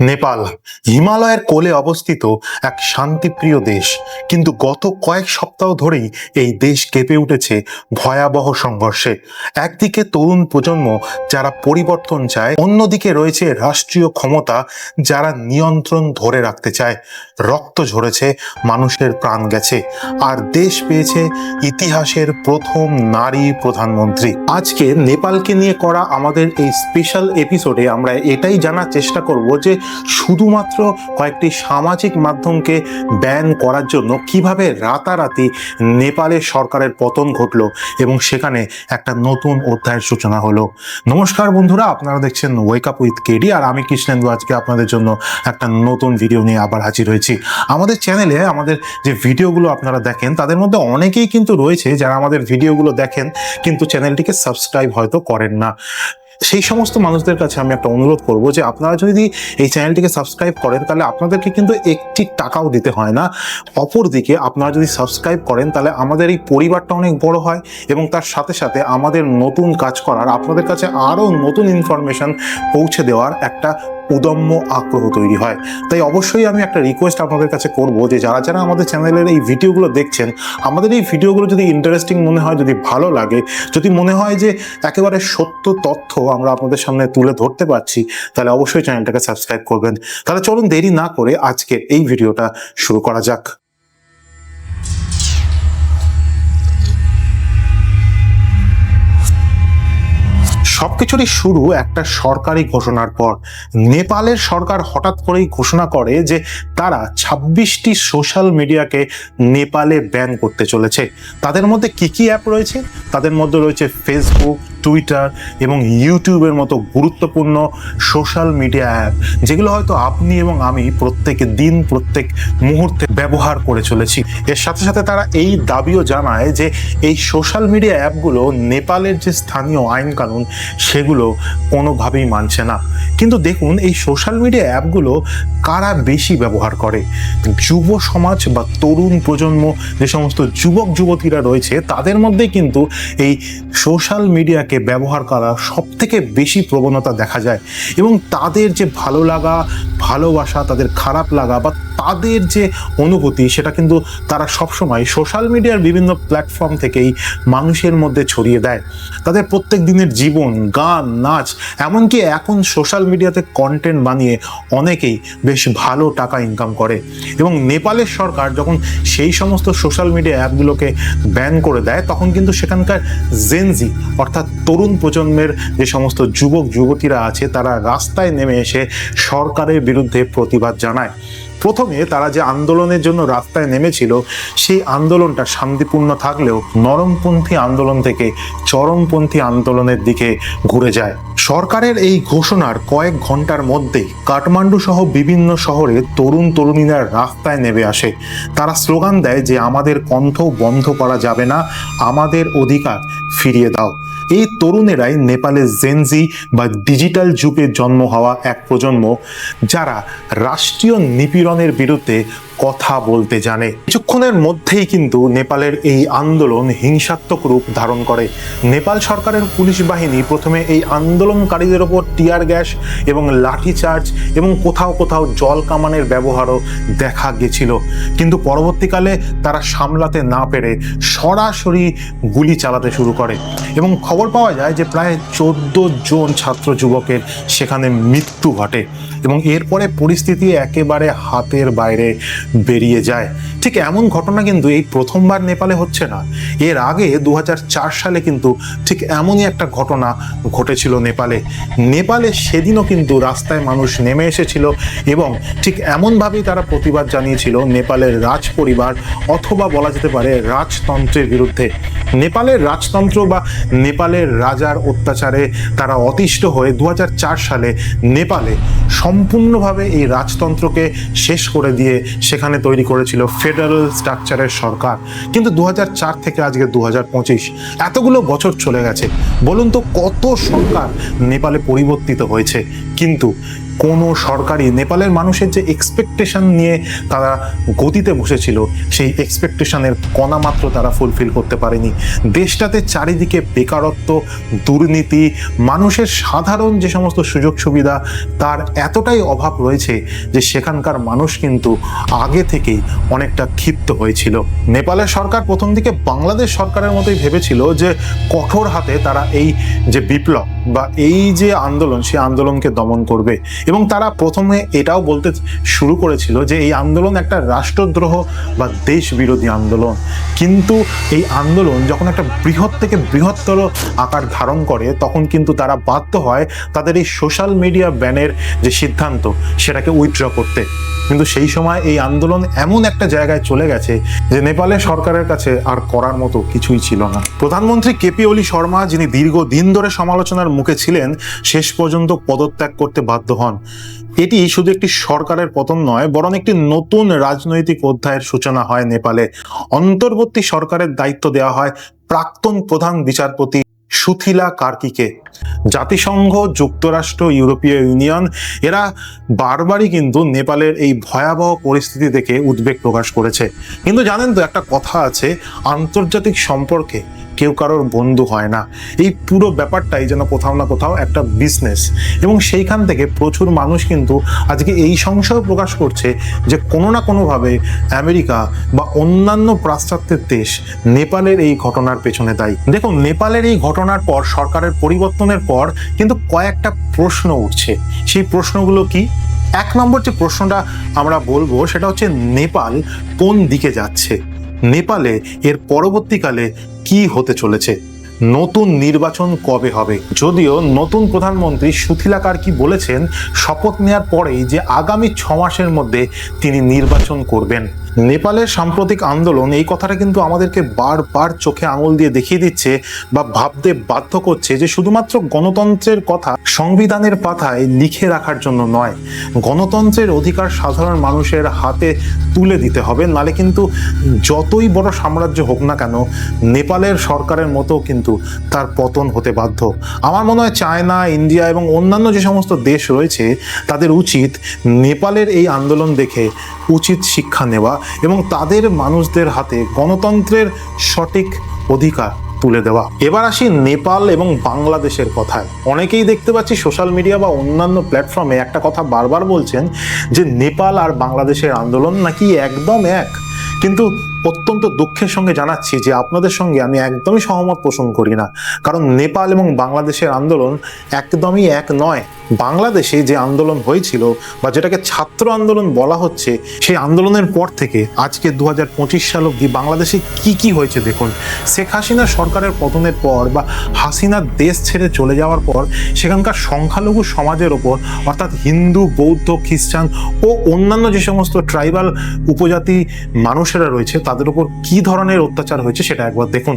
নেপাল, হিমালয়ের কোলে অবস্থিত এক শান্তিপ্রিয় দেশ। কিন্তু গত কয়েক সপ্তাহ ধরেই এই দেশ কেঁপে উঠেছে ভয়াবহ সংঘর্ষে। একদিকে তরুণ প্রজন্ম যারা পরিবর্তন চায়, অন্যদিকে রয়েছে রাষ্ট্রীয় ক্ষমতা যারা নিয়ন্ত্রণ ধরে রাখতে চায়। রক্ত ঝরেছে, মানুষের প্রাণ গেছে, আর দেশ পেয়েছে ইতিহাসের প্রথম নারী প্রধানমন্ত্রী। আজকে নেপালকে নিয়ে করা আমাদের এই স্পেশাল এপিসোডে আমরা এটাই জানার চেষ্টা করব যে শুধুমাত্র কয়েকটি সামাজিক মাধ্যমকে ব্যান করার জন্য কীভাবে রাতারাতি নেপালের সরকারের পতন ঘটলো এবং সেখানে একটা নতুন অধ্যায়ের সূচনা হলো। নমস্কার বন্ধুরা, আপনারা দেখছেন ওয়েক আপ উইথ কেডি আর আমি কৃষ্ণেন্দু, আজকে আপনাদের জন্য একটা নতুন ভিডিও নিয়ে আবার হাজির হয়েছি। আমাদের চ্যানেলে আমাদের যে ভিডিওগুলো আপনারা দেখেন, তাদের মধ্যে অনেকেই কিন্তু রয়েছে যারা আমাদের ভিডিওগুলো দেখেন, কিন্তু চ্যানেলটিকে সাবস্ক্রাইব হয়তো করেন না। সেই সমস্ত মানুষদের কাছে আমি একটা অনুরোধ করব যে আপনারা যদি এই চ্যানেলটিকে সাবস্ক্রাইব করেন, তাহলে আপনাদেরকে কিন্তু একটি টাকাও দিতে হয় না। অপরদিকে আপনারা যদি সাবস্ক্রাইব করেন, তাহলে আমাদের এই পরিবারটা অনেক বড় হয় এবং তার সাথে সাথে আমাদের নতুন কাজ করার, আপনাদের কাছে আরও নতুন ইনফরমেশন পৌঁছে দেওয়ার একটা উদম্য আগ্রহ তৈরি হয়। তাই অবশ্যই আমি একটা রিকোয়েস্ট আপনাদের কাছে করব যে যারা যারা আমাদের চ্যানেলের এই ভিডিওগুলো দেখছেন, আমাদের এই ভিডিওগুলো যদি ইন্টারেস্টিং মনে হয়, যদি ভালো লাগে, যদি মনে হয় যে একেবারে সত্য তথ্য আমরা আপনাদের সামনে তুলে ধরতে পারছি, তাহলে অবশ্যই চ্যানেলটাকে সাবস্ক্রাইব করবেন। তাহলে চলুন দেরি না করে আজকের এই ভিডিওটা শুরু করা যাক। সবকিছুরই শুরু একটা সরকারি ঘোষণার পর। নেপালের সরকার হঠাৎ করেই ঘোষণা করে যে তারা ছাব্বিশটি সোশ্যাল মিডিয়াকে নেপালে ব্যান করতে চলেছে। তাদের মধ্যে কি কি অ্যাপ রয়েছে? তাদের মধ্যে রয়েছে ফেসবুক টুইটার এবং ইউটিউবের মতো গুরুত্বপূর্ণ সোশ্যাল মিডিয়া অ্যাপ যেগুলো হয়তো আপনি এবং আমি প্রত্যেক দিন, প্রত্যেক মুহূর্তে ব্যবহার করে চলেছি। এর সাথে সাথে তারা এই দাবিও জানায় যে এই সোশ্যাল মিডিয়া অ্যাপগুলো নেপালের যে স্থানীয় আইন কানুন সেগুলো কোনোভাবেই মানছে না। কিন্তু দেখুন, এই সোশ্যাল মিডিয়া অ্যাপগুলো কারা বেশি ব্যবহার করে? যুব সমাজ বা তরুণ প্রজন্ম, যে সমস্ত যুবক যুবতীরা রয়েছে, তাদের মধ্যে কিন্তু এই সোশ্যাল মিডিয়াকে ব্যবহার করার সব থেকে বেশি প্রবণতা দেখা যায় এবং তাদের যে ভালো লাগা ভালোবাসা, তাদের খারাপ লাগা বা তাদের যে অনুভূতি, সেটা কিন্তু তারা সবসময় সোশ্যাল মিডিয়ার বিভিন্ন প্ল্যাটফর্ম থেকেই মানুষের মধ্যে ছড়িয়ে দেয়। তাদের প্রত্যেক দিনের জীবন, গান, নাচ, এমনকি এখন সোশ্যাল মিডিয়াতে কন্টেন্ট বানিয়ে অনেকেই বেশ ভালো টাকা ইনকাম করে। এবং নেপালের সরকার যখন সেই সমস্ত সোশ্যাল মিডিয়া অ্যাপগুলোকে ব্যান করে দেয়, তখন কিন্তু সেখানকার জেনজি অর্থাৎ তরুণ প্রজন্মের যে সমস্ত যুবক, যুবতীরা আছে, তারা রাস্তায় নেমে এসে সরকারের বিরুদ্ধে প্রতিবাদ জানায়। প্রথমে তারা যে আন্দোলনের জন্য রাস্তায় নেমেছিল, সেই আন্দোলনটা শান্তিপূর্ণ থাকলেও নরমপন্থী আন্দোলন থেকে চরমপন্থী আন্দোলনের দিকে ঘুরে যায়। সরকারের এই ঘোষণার কয়েক ঘণ্টার মধ্যেই কাঠমান্ডু সহ বিভিন্ন শহরে তরুণ তরুণীরা রাস্তায় নেমে আসে। তারা স্লোগান দেয় যে, আমাদের কণ্ঠ বন্ধ করা যাবে না, আমাদের অধিকার ফিরিয়ে দাও। এই তরুণেরাই নেপালের জেনজি বা ডিজিটাল যুগে জন্ম হওয়া এক প্রজন্ম, যারা রাষ্ট্রীয় নিপীড়নের বিরুদ্ধে কথা বলতে জানে। কিছুক্ষণের মধ্যেই কিন্তু নেপালের এই আন্দোলন হিংসাত্মক রূপ ধারণ করে। নেপাল সরকারের পুলিশ বাহিনী প্রথমে এই আন্দোলনকারীদের ওপর টিয়ার গ্যাস এবং লাঠিচার্জ এবং কোথাও কোথাও জল কামানের ব্যবহারও দেখা গেছিল। কিন্তু পরবর্তীকালে তারা সামলাতে না পেরে সরাসরি গুলি চালাতে শুরু করে। এবং খবর পাওয়া যায় যে প্রায় চোদ্দ জন ছাত্র যুবকের সেখানে মৃত্যু ঘটে এবং এরপরে পরিস্থিতি একেবারে হাতের বাইরে বেরিয়ে যায়। ঠিক এমন ঘটনা কিন্তু এই প্রথমবার নেপালে হচ্ছে না। এর আগে দু হাজার চার সালে কিন্তু ঠিক এমনই একটা ঘটনা ঘটেছিল নেপালে। নেপালে সেদিনও কিন্তু রাস্তায় মানুষ নেমে এসেছিল এবং ঠিক এমনভাবেই তারা প্রতিবাদ জানিয়েছিল নেপালের রাজ পরিবার অথবা বলা যেতে পারে রাজতন্ত্রের বিরুদ্ধে। নেপালের রাজতন্ত্র বা নেপালের রাজার অত্যাচারে তারা অতিষ্ঠ হয়ে দু সালে নেপালে সম্পূর্ণভাবে এই রাজতন্ত্রকে শেষ করে দিয়ে সেখানে তৈরি করেছিল ফেডারেল স্ট্রাকচারের সরকার। কিন্তু দু হাজার চার থেকে আজকে দু হাজার পঁচিশ এতগুলো বছর চলে গেছে। বলুন তো কত সরকার নেপালে পরিবর্তিত হয়েছে। কিন্তু কোনো সরকারই নেপালের মানুষের যে এক্সপেকটেশন নিয়ে তারা গতিতে বসেছিল, সেই এক্সপেকটেশনের কণা মাত্র তারা ফুলফিল করতে পারেনি। দেশটাতে চারিদিকে বেকারত্ব, দুর্নীতি, মানুষের সাধারণ যে সমস্ত সুযোগ সুবিধা, তার এতটাই অভাব রয়েছে যে সেখানকার মানুষ কিন্তু আগে থেকেই অনেকটা ক্ষিপ্ত হয়েছিল। নেপালের সরকার প্রথম দিকে বাংলাদেশ সরকারের মতোই ভেবেছিল যে কঠোর হাতে তারা এই যে বিপ্লব বা এই যে আন্দোলন সেই আন্দোলনকে দমন করবে। এবং তারা প্রথমে এটাও বলতে শুরু করেছিল যে এই আন্দোলন একটা রাষ্ট্রদ্রোহ বা দেশ বিরোধী আন্দোলন। কিন্তু এই আন্দোলন যখন একটা বৃহৎ থেকে বৃহত্তর আকার ধারণ করে, তখন কিন্তু তারা বাধ্য হয় তাদের এই সোশ্যাল মিডিয়া ব্যানের যে সিদ্ধান্ত, সেটাকে উইথড্র করতে। কিন্তু সেই সময় এই আন্দোলন এমন একটা জায়গায় চলে গেছে যে নেপালের সরকারের কাছে আর করার মতো কিছুই ছিল না। প্রধানমন্ত্রী কেপি ওলি শর্মা, যিনি দীর্ঘদিন ধরে সমালোচনার মুখে ছিলেন, শেষ পর্যন্ত পদত্যাগ করতে বাধ্য হন। এটি শুধু একটি সরকারের পতন নয়, বরং একটি নতুন রাজনৈতিক অধ্যায়ের সূচনা হয় নেপালে। অন্তর্বর্তী সরকারের দায়িত্ব দেওয়া হয় প্রাক্তন প্রধান বিচারপতি সুথিলা কার্কিকে। জাতিসংঘ, যুক্তরাষ্ট্র, ইউরোপীয় ইউনিয়ন, এরা বারবারই কিন্তু নেপালের এই ভয়াবহ পরিস্থিতি দেখে উদ্বেগ প্রকাশ করেছে। কিন্তু জানেন তো, একটা কথা আছে, আন্তর্জাতিক সম্পর্কে কেউ কারোর বন্ধু হয় না। এই পুরো ব্যাপারটাই যেন কোথাও না কোথাও একটা বিজনেস এবং সেইখান থেকে প্রচুর মানুষ কিন্তু আজকে এই সংশয় প্রকাশ করছে যে কোনো না কোনোভাবে আমেরিকা বা অন্যান্য পাশ্চাত্যের দেশ নেপালের এই ঘটনার পেছনে দায়ী। দেখুন, নেপালের এই ঘটনার পর, সরকারের পরিবর্তনের পর কিন্তু কয়েকটা প্রশ্ন উঠছে। সেই প্রশ্নগুলো কি? এক নম্বর যে প্রশ্নটা আমরা বলব, সেটা হচ্ছে নেপাল কোন দিকে যাচ্ছে? নেপালে এর পরবর্তীকালে কি হতে চলেছে? নতুন নির্বাচন কবে হবে? যদিও নতুন প্রধানমন্ত্রী সুথিলা কার্কি বলেছেন, শপথ নেয়ার পরেই যে আগামী ছ মাসের মধ্যে তিনি নির্বাচন করবেন। নেপালের সাম্প্রতিক আন্দোলন এই কথাটা কিন্তু আমাদেরকে বারবার চোখে আঙুল দিয়ে দেখিয়ে দিচ্ছে বা ভাবতে বাধ্য করছে যে শুধুমাত্র গণতন্ত্রের কথা সংবিধানের পাতায় লিখে রাখার জন্য নয়, গণতন্ত্রের অধিকার সাধারণ মানুষের হাতে তুলে দিতে হবে। নালে কিন্তু যতই বড় সাম্রাজ্য হোক না কেন, নেপালের সরকারের মতো কিন্তু তার পতন হতে বাধ্য। আমার মনে হয় চায়না, ইন্ডিয়া এবং অন্যান্য যে সমস্ত দেশ রয়েছে, তাদের উচিত নেপালের এই আন্দোলন দেখে উচিত শিক্ষা নেওয়া। এবং তাদের মানুষদের হাতে গণতন্ত্রের সঠিক অধিকার তুলে দেওয়া। এবার আসি নেপাল এবং বাংলাদেশের কথায়। অনেকেই দেখতে পাচ্ছি সোশ্যাল মিডিয়া বা অন্যান্য প্ল্যাটফর্মে একটা কথা বারবার বলছেন যে নেপাল আর বাংলাদেশের আন্দোলন নাকি একদম এক। কিন্তু অত্যন্ত দুঃখের সঙ্গে জানাচ্ছি যে আপনাদের সঙ্গে আমি একদমই সহমত পোষণ করি না। কারণ নেপাল এবং বাংলাদেশের আন্দোলন একদমই এক নয়। বাংলাদেশে যে আন্দোলন হয়েছিল বা যেটাকে ছাত্র আন্দোলন বলা হচ্ছে, সেই আন্দোলনের পর থেকে আজকে দু হাজার পঁচিশ সাল অব্দি বাংলাদেশে কি কি হয়েছে দেখুন। শেখ হাসিনা সরকারের পতনের পর বা হাসিনার দেশ ছেড়ে চলে যাওয়ার পর সেখানকার সংখ্যালঘু সমাজের ওপর, অর্থাৎ হিন্দু, বৌদ্ধ, খ্রিস্টান ও অন্যান্য যে সমস্ত ট্রাইবাল উপজাতি মানুষেরা রয়েছে তাদের উপর কি ধরনের অত্যাচার হয়েছে সেটা একবার দেখুন।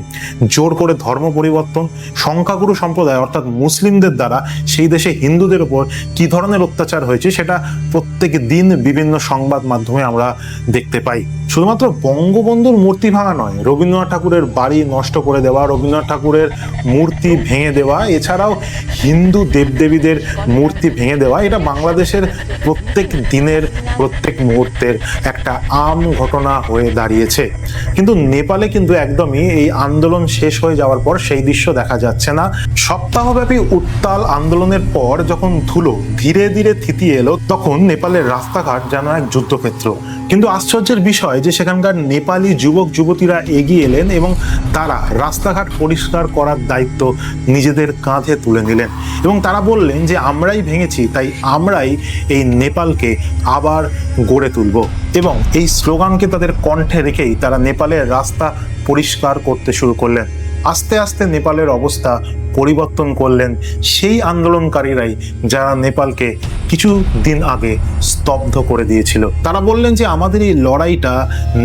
জোর করে ধর্ম পরিবর্তন, সংখ্যাগুরু সম্প্রদায় অর্থাৎ মুসলিমদের দ্বারা সেই দেশে হিন্দুদের উপর কি ধরনের অত্যাচার হয়েছে সেটা প্রত্যেক দিন বিভিন্ন সংবাদ মাধ্যমে আমরা দেখতে পাই। শুধুমাত্র বঙ্গবন্ধুর মূর্তি ভাঙা নয়, রবীন্দ্রনাথ ঠাকুরের বাড়ি নষ্ট করে দেওয়া, রবীন্দ্রনাথ ঠাকুরের মূর্তি ভেঙে দেওয়া, এছাড়াও হিন্দু দেবদেবীদের মূর্তি ভেঙে দেওয়া, এটা বাংলাদেশের প্রত্যেক দিনের, প্রত্যেক মুহূর্তের একটা আম ঘটনা হয়ে দাঁড়িয়েছে। কিন্তু নেপালে কিন্তু একদমই এই আন্দোলন শেষ হয়ে যাওয়ার পর সেই দৃশ্য দেখা যাচ্ছে না। সপ্তাহব্যাপী উত্তাল আন্দোলনের পর যখন ধুলো ধীরে ধীরে থিতিয়ে এলো, তখন নেপালের রাস্তাঘাট যেন এক যুদ্ধক্ষেত্র। কিন্তু আশ্চর্যের বিষয় যে সেখানকার নেপালি যুবক, যুবতীরা এগিয়ে এলেন এবং তারা রাস্তাঘাট পরিষ্কার করার দায়িত্ব নিজেদের কাঁধে তুলে নিলেন। এবং তারা বললেন যে, আমরাই ভেঙেছি, তাই আমরাই এই নেপালকে আবার গড়ে তুলব। এবং এই স্লোগানকে তাদের কণ্ঠে রেখেই তারা নেপালের রাস্তা পরিষ্কার করতে শুরু করলেন। আস্তে আস্তে নেপালের অবস্থা পরিবর্তন করলেন সেই আন্দোলনকারীরাই যারা নেপালকে কিছু দিন আগে স্তব্ধ করে দিয়েছিল। তারা বললেন যে, আমাদের এই লড়াইটা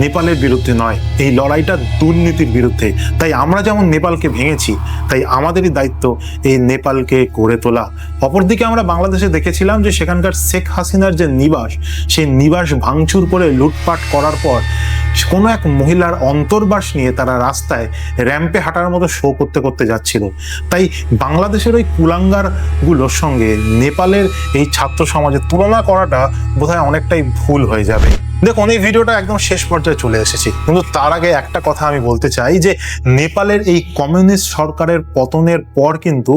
নেপালের বিরুদ্ধে নয়, এই লড়াইটা দুর্নীতির বিরুদ্ধে। তাই আমরা যেমন নেপালকে ভেঙেছি, তাই আমাদেরই দায়িত্ব এই নেপালকে গড়ে তোলা। অপরদিকে আমরা বাংলাদেশে দেখেছিলাম যে, সেখানকার শেখ হাসিনার যে নিবাস, সেই নিবাস ভাঙচুর করে লুটপাট করার পর কোনো এক মহিলার অন্তর্বাস নিয়ে তারা রাস্তায় র্যাম্পে হাঁটার মতো শো করতে করতে যাচ্ছিল। তাই বাংলাদেশের ওই কুলাঙ্গারগুলোর সঙ্গে নেপালের এই ছাত্র সমাজের তুলনা করাটা বোধহয় অনেকটাই ভুল হয়ে যাবে। দেখুন, এই ভিডিওটা একদম শেষ পর্যায়ে চলে এসেছি। কিন্তু তার আগে একটা কথা আমি বলতে চাই যে, নেপালের এই কমিউনিস্ট সরকারের পতনের পর কিন্তু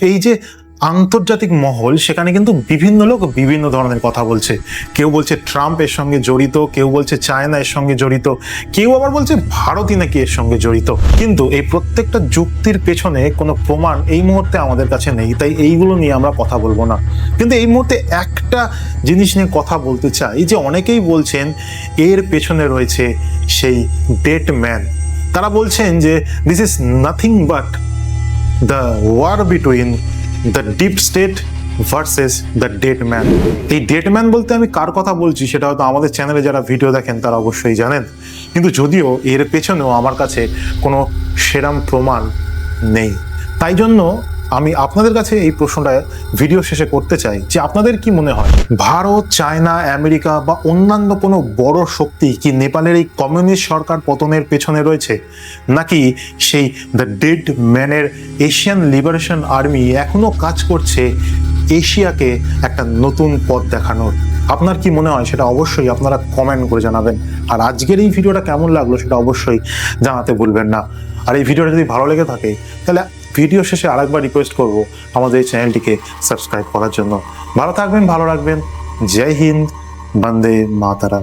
এই যে আন্তর্জাতিক মহল, সেখানে কিন্তু বিভিন্ন লোক বিভিন্ন ধরনের কথা বলছে। কেউ বলছে ট্রাম্প এর সঙ্গে জড়িত, কেউ বলছে চায়না এর সঙ্গে জড়িত, কেউ আবার বলছে ভারতই নাকি এর সঙ্গে জড়িত। কিন্তু এই প্রত্যেকটা যুক্তির পেছনে কোনো প্রমাণ এই মুহূর্তে আমাদের কাছে নেই, তাই এইগুলো নিয়ে আমরা কথা বলব না। কিন্তু এই মুহূর্তে একটা জিনিস নিয়ে কথা বলতে চাই, যে অনেকেই বলছেন এর পেছনে রয়েছে সেই ডেট ম্যান। তারা বলছেন যে this is nothing but the war between the deep state versus the dead man এই ডেট ম্যান বলতে আমি কার কথা বলছি সেটা হয়তো আমাদের চ্যানেলে যারা ভিডিও দেখেন তারা অবশ্যই জানেন। কিন্তু যদিও এর পেছনেও আমার কাছে কোনো সেরাম প্রমাণ নেই। তাই জন্য আমি আপনাদের কাছে এই প্রশ্নটা ভিডিও শেষে করতে চাই যে আপনাদের কি মনে হয়, ভারত, চায়না, আমেরিকা বা অন্যান্য কোনো বড় শক্তি কি নেপালের এই কমিউনিস্ট সরকার পতনের পেছনে রয়েছে? নাকি সেই দ্য ডেড ম্যানের এশিয়ান লিবারেশন আর্মি এখনও কাজ করছে এশিয়াকে একটা নতুন পথ দেখানোর? আপনার কি মনে হয় সেটা অবশ্যই আপনারা কমেন্ট করে জানাবেন। আর আজকের এই ভিডিওটা কেমন লাগল সেটা অবশ্যই জানাতে ভুলবেন না। আর এই ভিডিওটা যদি ভালো লেগে থাকে, তাহলে ভিডিও শেষে আরেকবার রিকোয়েস্ট করব আমাদের এই চ্যানেলটিকে সাবস্ক্রাইব করার জন্য। ভালো থাকবেন, ভালো রাখবেন। জয় হিন্দ, বন্দে মাতারা